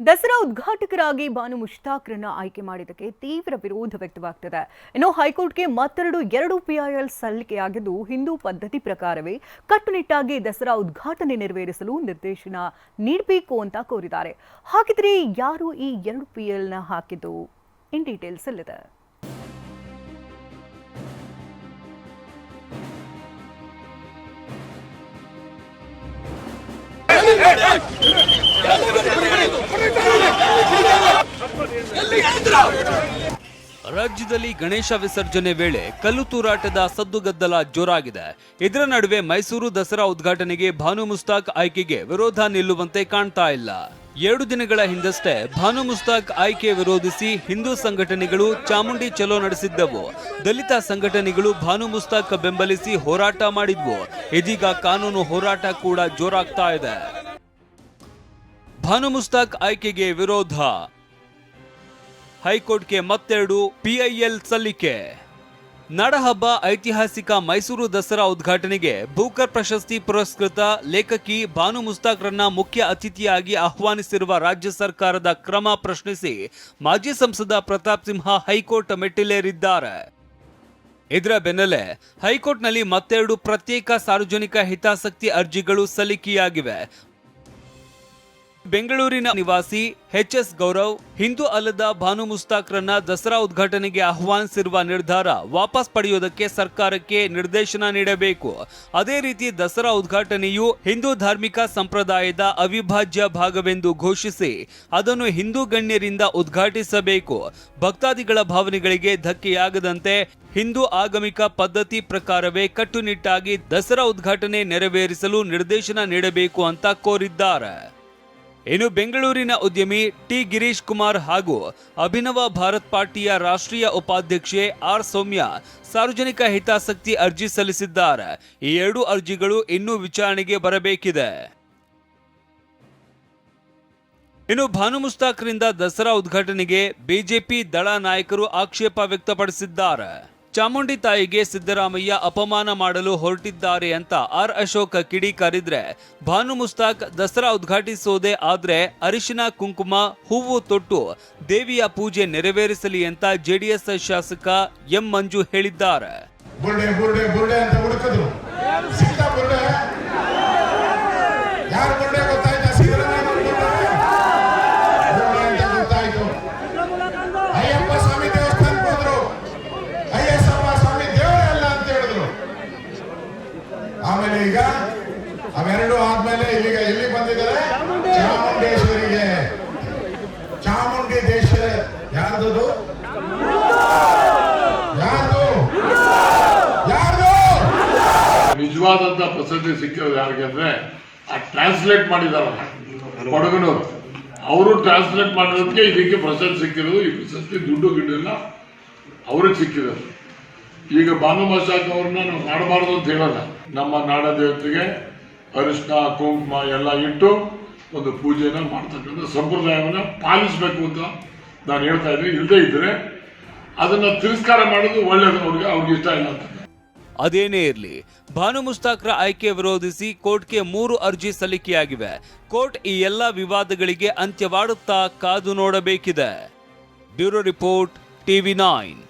ದಸರಾ ಉದ್ಘಾಟಕರಾಗಿ ಬಾನು ಮುಷ್ತಾಕ್ರನ್ನ ಆಯ್ಕೆ ಮಾಡಿದ್ದಕ್ಕೆ ತೀವ್ರ ವಿರೋಧ ವ್ಯಕ್ತವಾಗ್ತದೆ ಇನ್ನು ಹೈಕೋರ್ಟ್ಗೆ ಮತ್ತೆರಡು ಎರಡು ಪಿಐಎಲ್ ಸಲ್ಲಿಕೆಯಾಗಿದ್ದು ಹಿಂದೂ ಪದ್ಧತಿ ಪ್ರಕಾರವೇ ಕಟ್ಟುನಿಟ್ಟಾಗಿ ದಸರಾ ಉದ್ಘಾಟನೆ ನೆರವೇರಿಸಲು ನಿರ್ದೇಶನ ನೀಡಬೇಕು ಅಂತ ಕೋರಿದ್ದಾರೆ ಹಾಗಿದ್ರೆ ಯಾರು ಈ ಎರಡು ಪಿಎಲ್ನ ಹಾಕಿದ್ದು ಇನ್ ಡೀಟೇಲ್ಸ್ ಇಲ್ಲಿದೆ ರಾಜ್ಯದಲ್ಲಿ ಗಣೇಶ ವಿಸರ್ಜನೆ ವೇಳೆ ಕಲ್ಲು ತೂರಾಟದ ಸದ್ದುಗದ್ದಲ ಜೋರಾಗಿದೆ. ಇದರ ನಡುವೆ ಮೈಸೂರು ದಸರಾ ಉದ್ಘಾಟನೆಗೆ ಭಾನು ಮುಸ್ತಾಕ್ ಆಯ್ಕೆಗೆ ವಿರೋಧ ನಿಲ್ಲುವಂತೆ ಕಾಣ್ತಾ ಇಲ್ಲ. ಎರಡು ದಿನಗಳ ಹಿಂದಷ್ಟೇ ಭಾನು ಮುಸ್ತಾಕ್ ಆಯ್ಕೆ ವಿರೋಧಿಸಿ ಹಿಂದೂ ಸಂಘಟನೆಗಳು ಚಾಮುಂಡಿ ಚಲೋ ನಡೆಸಿದ್ದವು. ದಲಿತ ಸಂಘಟನೆಗಳು ಭಾನು ಮುಸ್ತಾಕ್ ಬೆಂಬಲಿಸಿ ಹೋರಾಟ ಮಾಡಿದ್ವು. ಇದೀಗ ಕಾನೂನು ಹೋರಾಟ ಕೂಡ ಜೋರಾಗ್ತಾ ಇದೆ. ಭಾನು ಮುಸ್ತಾಕ್ ಆಯ್ಕೆಗೆ ವಿರೋಧ ಹೈಕೋರ್ಟ್ಗೆ ಮತ್ತೆರಡು ಪಿಐಎಲ್ ಸಲ್ಲಿಕೆ. ನಾಡಹಬ್ಬ ಐತಿಹಾಸಿಕ ಮೈಸೂರು ದಸರಾ ಉದ್ಘಾಟನೆಗೆ ಭೂಕರ್ ಪ್ರಶಸ್ತಿ ಪುರಸ್ಕೃತ ಲೇಖಕಿ ಬಾನು ಮುಸ್ತಾಕ್ರನ್ನ ಮುಖ್ಯ ಅತಿಥಿಯಾಗಿ ಆಹ್ವಾನಿಸಿರುವ ರಾಜ್ಯ ಸರ್ಕಾರದ ಕ್ರಮ ಪ್ರಶ್ನಿಸಿ ಮಾಜಿ ಸಂಸದ ಪ್ರತಾಪ್ ಸಿಂಹ ಹೈಕೋರ್ಟ್ ಮೆಟ್ಟಿಲೇರಿದ್ದಾರೆ. ಇದರ ಬೆನ್ನಲ್ಲೇ ಹೈಕೋರ್ಟ್ನಲ್ಲಿ ಮತ್ತೆರಡು ಪ್ರತ್ಯೇಕ ಸಾರ್ವಜನಿಕ ಹಿತಾಸಕ್ತಿ ಅರ್ಜಿಗಳು ಸಲ್ಲಿಕೆಯಾಗಿವೆ. ಬೆಂಗಳೂರಿನ ನಿವಾಸಿ ಎಚ್ ಎಸ್ ಗೌರವ್ ಹಿಂದೂ ಅಲ್ಲದ ಭಾನು ಮುಸ್ತಾಕ್ರನ್ನ ದಸರಾ ಉದ್ಘಾಟನೆಗೆ ಆಹ್ವಾನಿಸಿರುವ ನಿರ್ಧಾರ ವಾಪಸ್ ಪಡೆಯುವುದಕ್ಕೆ ಸರ್ಕಾರಕ್ಕೆ ನಿರ್ದೇಶನ ನೀಡಬೇಕು. ಅದೇ ರೀತಿ ದಸರಾ ಉದ್ಘಾಟನೆಯು ಹಿಂದೂ ಧಾರ್ಮಿಕ ಸಂಪ್ರದಾಯದ ಅವಿಭಾಜ್ಯ ಭಾಗವೆಂದು ಘೋಷಿಸಿ ಅದನ್ನು ಹಿಂದೂ ಗಣ್ಯರಿಂದ ಉದ್ಘಾಟಿಸಬೇಕು. ಭಕ್ತಾದಿಗಳ ಭಾವನೆಗಳಿಗೆ ಧಕ್ಕೆಯಾಗದಂತೆ ಹಿಂದೂ ಆಗಮಿಕ ಪದ್ಧತಿ ಪ್ರಕಾರವೇ ಕಟ್ಟುನಿಟ್ಟಾಗಿ ದಸರಾ ಉದ್ಘಾಟನೆ ನೆರವೇರಿಸಲು ನಿರ್ದೇಶನ ನೀಡಬೇಕು ಅಂತ ಕೋರಿದ್ದಾರೆ. ಇನ್ನು ಬೆಂಗಳೂರಿನ ಉದ್ಯಮಿ ಟಿ ಗಿರೀಶ್ ಕುಮಾರ್ ಹಾಗೂ ಅಭಿನವ ಭಾರತ್ ಪಾರ್ಟಿಯ ರಾಷ್ಟ್ರೀಯ ಉಪಾಧ್ಯಕ್ಷೆ ಆರ್ ಸೌಮ್ಯ ಸಾರ್ವಜನಿಕ ಹಿತಾಸಕ್ತಿ ಅರ್ಜಿ ಸಲ್ಲಿಸಿದ್ದಾರೆ. ಈ ಎರಡು ಅರ್ಜಿಗಳು ಇನ್ನೂ ವಿಚಾರಣೆಗೆ ಬರಬೇಕಿದೆ. ಇನ್ನು ಭಾನು ಮುಸ್ತಾಕ್ರಿಂದ ದಸರಾ ಉದ್ಘಾಟನೆಗೆ ಬಿಜೆಪಿ ದಳ ನಾಯಕರು ಆಕ್ಷೇಪ ವ್ಯಕ್ತಪಡಿಸಿದ್ದಾರೆ. ಚಾಮುಂಡಿ ತಾಯಿಗೆ ಸಿದ್ದರಾಮಯ್ಯ ಅಪಮಾನ ಮಾಡಲು ಹೊರಟಿದ್ದಾರೆ ಅಂತ ಆರ್ ಅಶೋಕ ಕಿಡಿಕಾರಿದ್ರೆ ಭಾನು ಮುಸ್ತಾಕ್ ದಸರಾ ಉದ್ಘಾಟಿಸೋದೇ ಆದ್ರೆ ಅರಿಶಿನ, ಕುಂಕುಮ, ಹೂವು ತೊಟ್ಟು ದೇವಿಯ ಪೂಜೆ ನೆರವೇರಿಸಲಿ ಅಂತ ಜೆಡಿಎಸ್ ಶಾಸಕ ಎಂ ಮಂಜು ಹೇಳಿದ್ದಾರೆ. ಅಂತ ಆಮೇಲೆ ಈಗ, ಅವೆರಡು ಆದ್ಮೇಲೆ ಈಗ ಎಲ್ಲಿ ಬಂದಿದ್ದಾರೆ? ಚಾಮುಂಡೇಶ್ವರಿಗೆ. ಚಾಮುಂಡಿ ದೇಶ ಯಾರ್ದು? ನಿಜವಾದಂತ ಪ್ರಸಿದ್ಧಿ ಸಿಕ್ಕಿರೋದು ಯಾರಿಗೆ ಅಂದ್ರೆ, ಆ ಟ್ರಾನ್ಸ್ಲೇಟ್ ಮಾಡಿದಾರಲ್ಲ, ಕೊಡಗನವರು. ಅವರು ಟ್ರಾನ್ಸ್ಲೇಟ್ ಮಾಡಿರೋದಕ್ಕೆ ಇದಕ್ಕೆ ಪ್ರಶಸ್ತಿ ಸಿಕ್ಕಿರೋದು. ಈ ಪ್ರಶಸ್ತಿ ದುಡ್ಡು ಗಿಡ್ಡೆಲ್ಲ ಅವ್ರಿಗೆ ಸಿಕ್ಕಿರೋದು. ಈಗ ಭಾನು ಮಸಾಕ್ ಅವ್ರನ್ನ ನಾವು ಮಾಡಬಾರ್ದು ಅಂತ ಹೇಳಲ್ಲ. ನಮ್ಮ ನಾಡ ದೇವತೆಗೆ ಅರಿಶಿನ, ಕುಂಕುಮ ಎಲ್ಲ ಇಟ್ಟು ಒಂದು ಪೂಜೆನ ಮಾಡ್ತಕ್ಕಂಥ ಸಂಪ್ರದಾಯವನ್ನು ಪಾಲಿಸಬೇಕು ಅಂತ ನಾನು ಹೇಳ್ತಾ ಇದ್ದೀನಿ. ಇಲ್ಲದೇ ಇದ್ದರೆ ಅದನ್ನು ತಿರಸ್ಕಾರ ಮಾಡೋದು ಒಳ್ಳೆಯದು ಅವ್ರಿಗೆ ಅವ್ರಿಗೆ ಇಷ್ಟ ಇಲ್ಲ ಅಂತ. ಅದೇನೇ ಇರಲಿ, ಭಾನು ಮುಸ್ತಾಕ್ರ ಆಯ್ಕೆ ವಿರೋಧಿಸಿ ಕೋರ್ಟ್ಗೆ ಮೂರು ಅರ್ಜಿ ಸಲ್ಲಿಕೆಯಾಗಿವೆ. ಕೋರ್ಟ್ ಈ ಎಲ್ಲ ವಿವಾದಗಳಿಗೆ ಅಂತ್ಯವಾಡುತ್ತಾ ಕಾದು ನೋಡಬೇಕಿದೆ. Bureau report, TV nine.